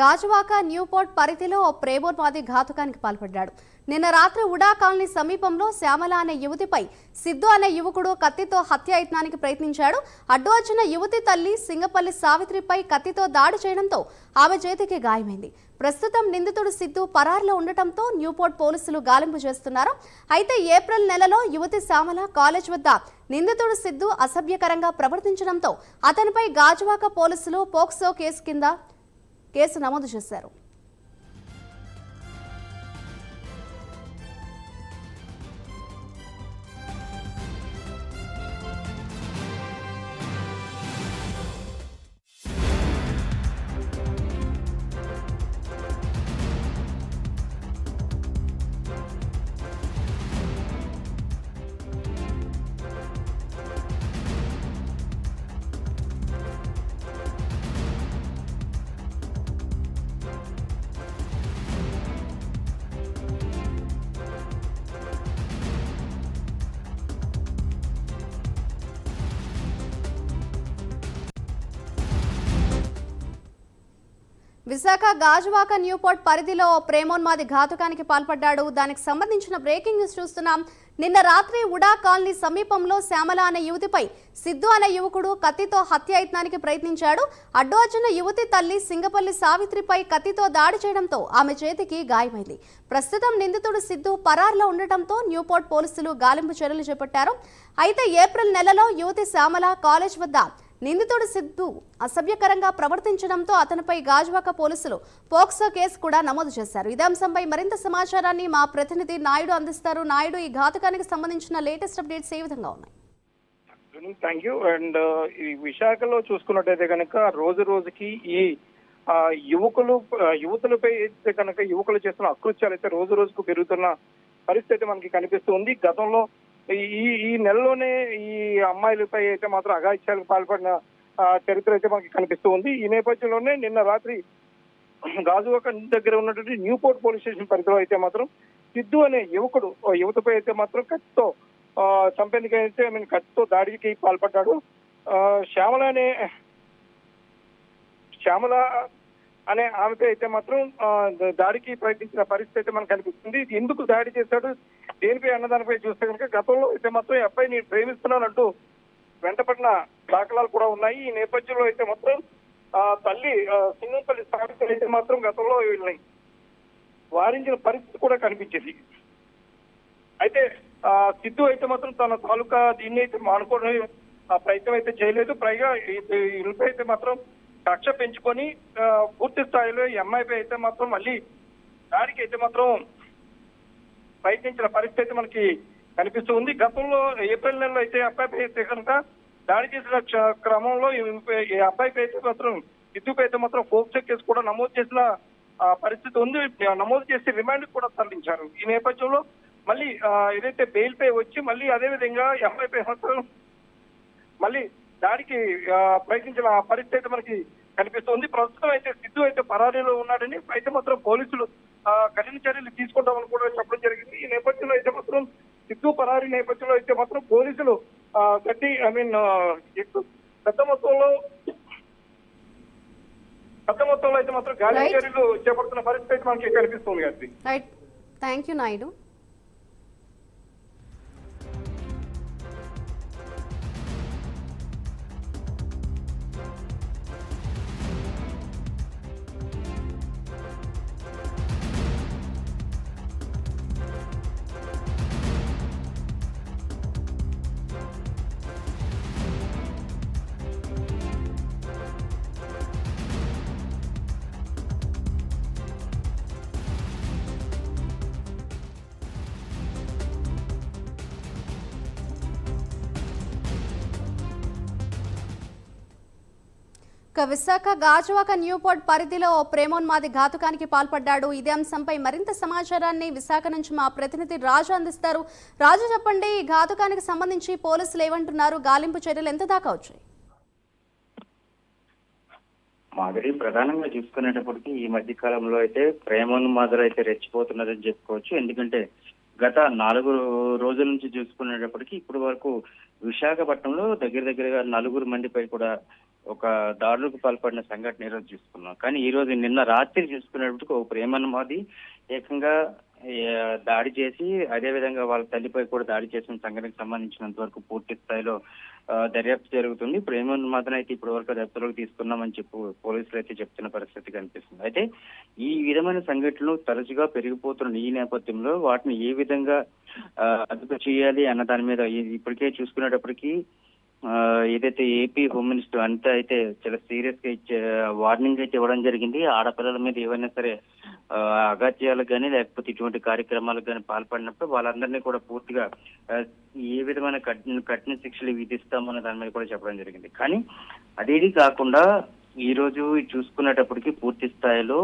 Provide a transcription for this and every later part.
Gajuwaka Newport పరిధిలో ఓ ప్రేమోన్మాది ఘాతుకానికి పాల్పడ్డాడు. నిన్న రాత్రి ఉడా కాలనీ సమీపంలో శ్యామల అనే యువతిపై సిద్ధు అనే యువకుడు కత్తితో హత్యాయత్నానికి ప్రయత్నించాడు. అడ్డు వచ్చిన యువతి తల్లి సింగపల్లి సావిత్రిపై కత్తితో దాడి చేయడంతో ఆమె చేతికి గాయమైంది. ప్రస్తుతం నిందితుడు సిద్ధు పరారులో ఉండటంతో న్యూపోర్ట్ పోలీసులు గాలింపు చేస్తున్నారు. అయితే ఏప్రిల్ నెలలో యువతి శ్యామల కాలేజ్ వద్ద నిందితుడు సిద్ధు అసభ్యకరంగా ప్రవర్తించడంతో అతనిపై గాజువాక పోలీసులు పోక్సో కేసు కింద కేసు నమోదు చేశారు విశాఖ గాజువాక న్యూపోర్ట్ పరిధిలో ప్రేమోన్మాది ఘాతుకానికి పాల్పడ్డాడు. దానికి సంబంధించిన బ్రేకింగ్ న్యూస్ చూస్తున్నాం. నిన్న రాత్రి ఉడా కాలనీ సమీపంలో శ్యామల అనే యువతిపై సిద్ధు అనే యువకుడు కత్తితో హత్యాయత్నానికి ప్రయత్నించాడు. అడ్డు వచ్చిన యువతి తల్లి సింగపల్లి సావిత్రిపై కత్తితో దాడి చేయడంతో ఆమె చేతికి గాయమైంది. ప్రస్తుతం నిందితుడు సిద్ధు పరారులో ఉండటంతో న్యూపోర్ట్ పోలీసులు గాలింపు చర్యలు చేపట్టారు. అయితే ఏప్రిల్ నెలలో యువతి శ్యామల కాలేజ్ వద్ద నిందితుడు సిద్ధు అసభ్యకరంగా ప్రవర్తించడంతో అతనిపై గాజువాక పోలీసులు పోక్సో కేసు కూడా నమోదు చేశారు. ఇదే అంశంపై మరింత సమాచారాన్ని మా ప్రతినిధి నాయుడు అందిస్తారు. నాయుడు ఈ ఘాతకానికి సంబంధించిన లేటెస్ట్ అప్డేట్స్ ఏ విధంగా ఉన్నాయి? థ్యాంక్ యూ అండ్ ఈ విశాఖలో చూసుకున్నట్టయితే కనుక రోజు రోజుకి ఈ యువకులు యువతులపై అయితే కనుక యువకులు చేస్తున్న అకృత్యాలు అయితే రోజు రోజుకు పెరుగుతున్న పరిస్థితి మనకి కనిపిస్తుంది గతంలో ఈ ఈ- నెలలోనే ఈ అమ్మాయిలపై అయితే మాత్రం అఘాయిత్యాలకు పాల్పడిన చరిత్ర అయితే మనకి కనిపిస్తూ ఉంది. ఈ నేపథ్యంలోనే నిన్న రాత్రి గాజువాక దగ్గర ఉన్నటువంటి న్యూపోర్ట్ పోలీస్ స్టేషన్ పరిధిలో అయితే మాత్రం సిద్ధు అనే యువకుడు ఓ యువతపై అయితే మాత్రం కత్తితో చంపేందుకు అయితే ఐ మీన్ కత్తితో దాడికి పాల్పడ్డాడు. ఆ, శ్యామల అనే శ్యామల అనే ఆమెపై అయితే మాత్రం దాడికి ప్రయత్నించిన పరిస్థితి అయితే మనకు కనిపిస్తుంది. ఇది ఎందుకు దాడి చేశాడు? దేనిపై అన్నదానిపై చూస్తే కనుక గతంలో అయితే మాత్రం ఈ అబ్బాయి నేను ప్రేమిస్తున్నానంటూ వెంటపడిన దాఖలాలు కూడా ఉన్నాయి. ఈ నేపథ్యంలో అయితే మాత్రం ఆ, తల్లి ఆ, సింగంపల్లి సావిత్రి అయితే మాత్రం గతంలో వీళ్ళని వారించిన పరిస్థితి కూడా కనిపించింది. అయితే ఆ, సిద్ధు అయితే మాత్రం తన తాలూకా దీన్ని అయితే మానుకోవడం ఆ, ప్రయత్నం అయితే చేయలేదు. పైగా ఇల్లుపై అయితే మాత్రం కక్ష పెంచుకొని పూర్తి స్థాయిలో ఎంఐపై అయితే మాత్రం మళ్ళీ దాడికి అయితే మాత్రం ప్రయత్నించిన పరిస్థితి అయితే మనకి కనిపిస్తూ ఉంది. గతంలో ఏప్రిల్ నెలలో అయితే అబ్బాయిపై అయితే కనుక దాడి చేసిన క్రమంలో ఈ- ఈ అబ్బాయిపై అయితే మాత్రం సిద్ధుపై అయితే మాత్రం ఫోక్సో కేసు కూడా నమోదు చేసిన ఆ, పరిస్థితి ఉంది. నమోదు చేసి రిమాండ్ కూడా తరలించారు. ఈ నేపథ్యంలో మళ్ళీ ఏదైతే బెయిల్ పై వచ్చి మళ్ళీ అదే విధంగా ఈ మాత్రం మళ్ళీ దాడికి ప్రయత్నించిన పరిస్థితి అయితే మనకి కనిపిస్తుంది ప్రస్తుతం అయితే సిద్ధు అయితే పరారీలో ఉన్నాడని అయితే మాత్రం పోలీసులు కఠిన చర్యలు తీసుకుంటామని కూడా చెప్పడం జరిగింది. ఈ నేపథ్యంలో అయితే మాత్రం సిద్ధు పరారీ నేపథ్యంలో అయితే మాత్రం పోలీసులు గట్టి ఐ మీన్ పెద్ద మొత్తంలో పెద్ద మొత్తంలో అయితే మాత్రం గాలి. చర్యలు చేపడుతున్న పరిస్థితి అయితే మనకి కనిపిస్తుంది థ్యాంక్ యూ నాయుడు ఇక విశాఖ గాజువాక న్యూపోర్ట్ పరిధిలో ఓ ప్రేమోన్మాది ఘాతుకానికి పాల్పడ్డాడు. ఇదే అంశంపై మరింత సమాచారాన్ని విశాఖ నుంచి మా ప్రతినిధి రాజు అందిస్తారు. రాజు చెప్పండి ఈ ఘాతుకానికి సంబంధించి పోలీసులు ఏమంటున్నారు? గాలింపు చర్యలు ఎంత దాకా వచ్చాయి? మాధురి ప్రధానంగా చూసుకునేటప్పటికి ఈ మధ్య కాలంలో అయితే ప్రేమోన్మాదులు అయితే రెచ్చిపోతున్నదని చెప్పుకోవచ్చు. ఎందుకంటే గత నాలుగు రోజుల నుంచి చూసుకునేటప్పటికి ఇప్పటి వరకు విశాఖపట్నంలో దగ్గర దగ్గరగా నలుగురు మందిపై కూడా ఒక దారులకు పాల్పడిన సంఘటన ఈరోజు చూసుకున్నాం. కానీ ఈ రోజు నిన్న రాత్రి చూసుకునేటప్పటికి ఒక ప్రేమన్నమాది ఏకంగా దాడి చేసి అదే విధంగా వాళ్ళ తల్లిపై కూడా దాడి చేసిన సంఘటనకు సంబంధించినంత వరకు పూర్తి స్థాయిలో దర్యాప్తు జరుగుతుంది. ప్రేమను మాత్రం అయితే ఇప్పటి వరకు దర్యాప్తులోకి తీసుకున్నామని చెప్పు పోలీసులు అయితే చెప్తున్న పరిస్థితి కనిపిస్తుంది. అయితే ఈ విధమైన సంఘటనలు తరచుగా పెరిగిపోతున్న ఈ నేపథ్యంలో వాటిని ఏ విధంగా అదుపు చేయాలి అన్న దాని మీద ఇప్పటికే చూసుకునేటప్పటికీ ఏదైతే ఏపీ హోమ్ మినిస్టర్ అంతా అయితే చాలా సీరియస్గా ఇచ్చే వార్నింగ్ అయితే ఇవ్వడం జరిగింది. ఆడపిల్లల మీద ఏవైనా సరే ఆ, అగాత్యాలకు కానీ లేకపోతే ఇటువంటి కార్యక్రమాలకు కానీ పాల్పడినప్పుడు వాళ్ళందరినీ కూడా పూర్తిగా ఏ విధమైన కఠిన కఠిన శిక్షలు విధిస్తామన్న దాని మీద కూడా చెప్పడం జరిగింది. కానీ అదేది కాకుండా ఈ రోజు చూసుకునేటప్పటికి పూర్తి స్థాయిలో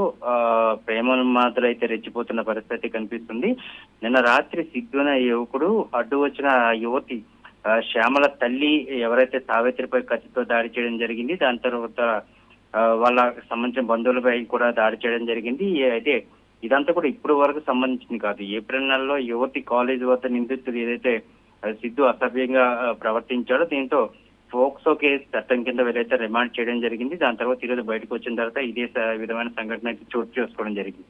ప్రేమ మాత్రం అయితే రెచ్చిపోతున్న పరిస్థితి కనిపిస్తుంది. నిన్న రాత్రి సిగ్గున యువకుడు అడ్డు వచ్చిన ఆ యువతి శ్యామల తల్లి ఎవరైతే సావిత్రిపై కత్తితో దాడి చేయడం జరిగింది దాని తర్వాత వాళ్ళ సంబంధించిన బంధువులపై కూడా దాడి చేయడం జరిగింది. అయితే ఇదంతా కూడా ఇప్పుడు వరకు సంబంధించింది కాదు. ఏప్రిల్ నెలలో యువతి కాలేజ్ వద్ద నిందితులు ఏదైతే సిద్ధు అసభ్యంగా ప్రవర్తించాడో దీంతో ఫోక్సో కేసు చట్టం కింద వీళ్ళైతే రిమాండ్ చేయడం జరిగింది దాని తర్వాత ఈరోజు బయటకు వచ్చిన తర్వాత ఇదే విధమైన సంఘటన అయితే చోటు చేసుకోవడం జరిగింది.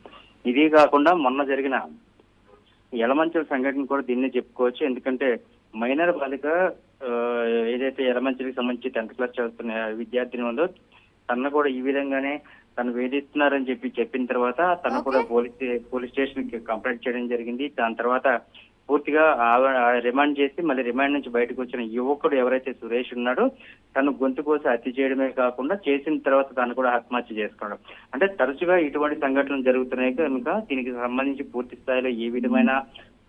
ఇదే కాకుండా మొన్న జరిగిన యలమంచల సంఘటన కూడా దీన్నే చెప్పుకోవచ్చు. ఎందుకంటే మైనర్ బాలిక ఏదైతే యలమంచలికి సంబంధించి టెన్త్ క్లాస్ చదువుతున్న విద్యార్థిని ఉందో తన కూడా ఈ విధంగానే తను వేధిస్తున్నారని చెప్పి చెప్పిన తర్వాత తను. కూడా పోలీస్ పోలీస్ స్టేషన్కి కంప్లైంట్ చేయడం జరిగింది. దాని తర్వాత పూర్తిగా రిమాండ్ చేసి మళ్ళీ రిమాండ్ నుంచి బయటకు వచ్చిన యువకుడు ఎవరైతే సురేష్ ఉన్నాడో తను గొంతు కోసి హత్య చేయడమే కాకుండా చేసిన తర్వాత తను కూడా ఆత్మహత్య చేసుకోవడం అంటే తరచుగా ఇటువంటి సంఘటనలు జరుగుతున్నాయి కనుక దీనికి సంబంధించి పూర్తి స్థాయిలో ఏ విధమైన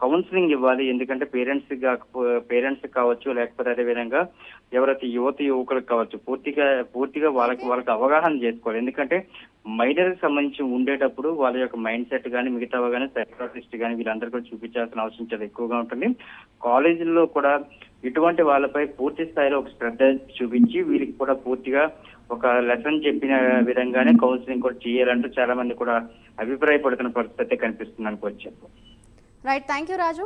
కౌన్సిలింగ్ ఇవ్వాలి. ఎందుకంటే పేరెంట్స్ పేరెంట్స్ కావచ్చు లేకపోతే అదే విధంగా ఎవరైతే యువత యువకులకు కావచ్చు పూర్తిగా పూర్తిగా వాళ్ళకి వాళ్ళకి అవగాహన చేసుకోవాలి. ఎందుకంటే మైనర్కి సంబంధించి ఉండేటప్పుడు వాళ్ళ యొక్క మైండ్ సెట్ కానీ మిగతా కానీ సైకాలజిస్ట్ కానీ వీళ్ళందరూ కూడా చూపించాల్సిన అవసరం చాలా ఎక్కువగా ఉంటుంది. కాలేజీల్లో కూడా ఇటువంటి వాళ్ళపై పూర్తి స్థాయిలో ఒక శ్రద్ధ చూపించి వీరికి కూడా పూర్తిగా ఒక లెసన్ చెప్పిన విధంగానే కౌన్సిలింగ్ కూడా చేయాలంటూ చాలా మంది కూడా అభిప్రాయపడుతున్న పరిస్థితి కనిపిస్తుంది అనుకోవచ్చు. Right thank you Raju